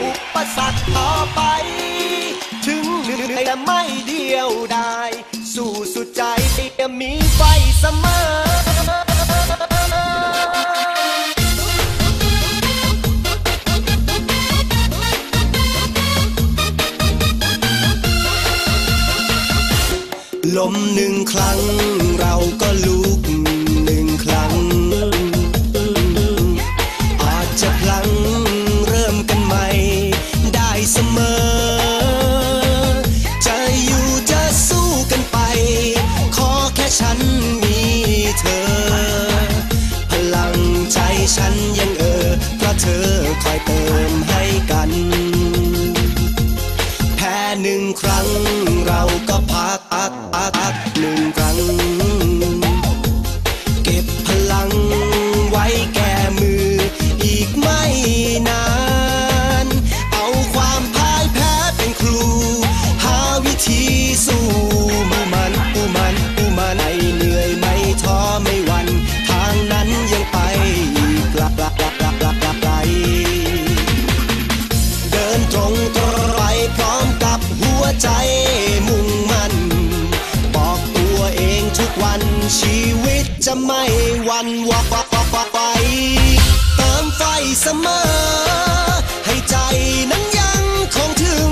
อุปสรรคต่อไป ถึงเหนื่อยแต่ไม่เดียวดายสู้สุดใจจะมีไฟเสมอลมหนึ่งครั้งเราก็ลุ ฉันยังเออเพราะเธอคอยเติมให้กัน แพ้หนึ่งครั้ง ชีวิตจะไม่หวันไหวไปเติมไฟเสมอ ให้ใจนั้นยังคงถึง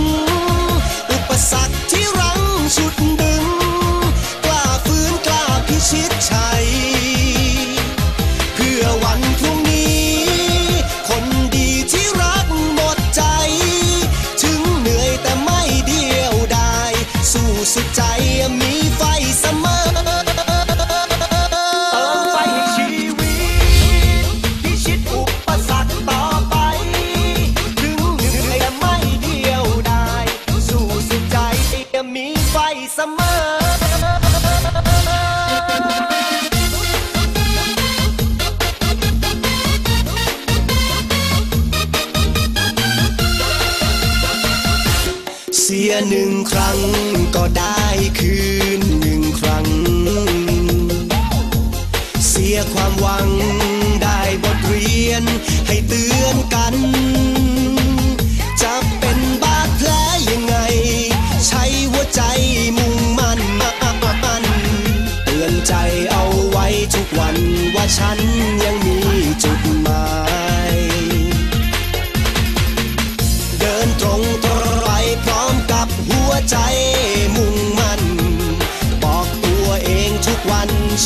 อุปสรรคที่รั้งชุดดึง กล้าฝืนกล้าพิชิตชัย เพื่อวันพรุ่งนี้ คนดีที่รักหมดใจ ถึงเหนื่อยแต่ไม่เดียวดาย สู้สุดใจมีไฟเสมอ เสมอเสียหนึ่งครั้งก็ได้คืนหนึ่งครั้ง เสียความหวังได้บทเรียนให้เตือนกัน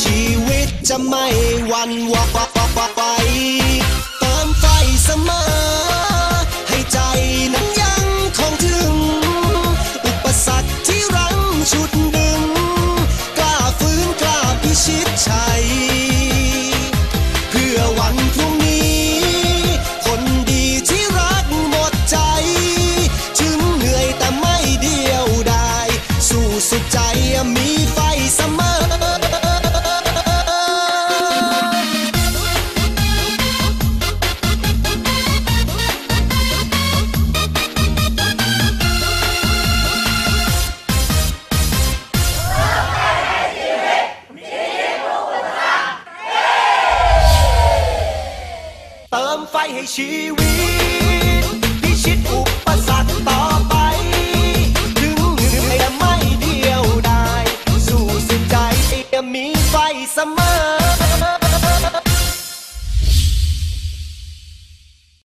ชีวิตจะไม่วันไหวไปเติมไฟเสมอ ชีวิต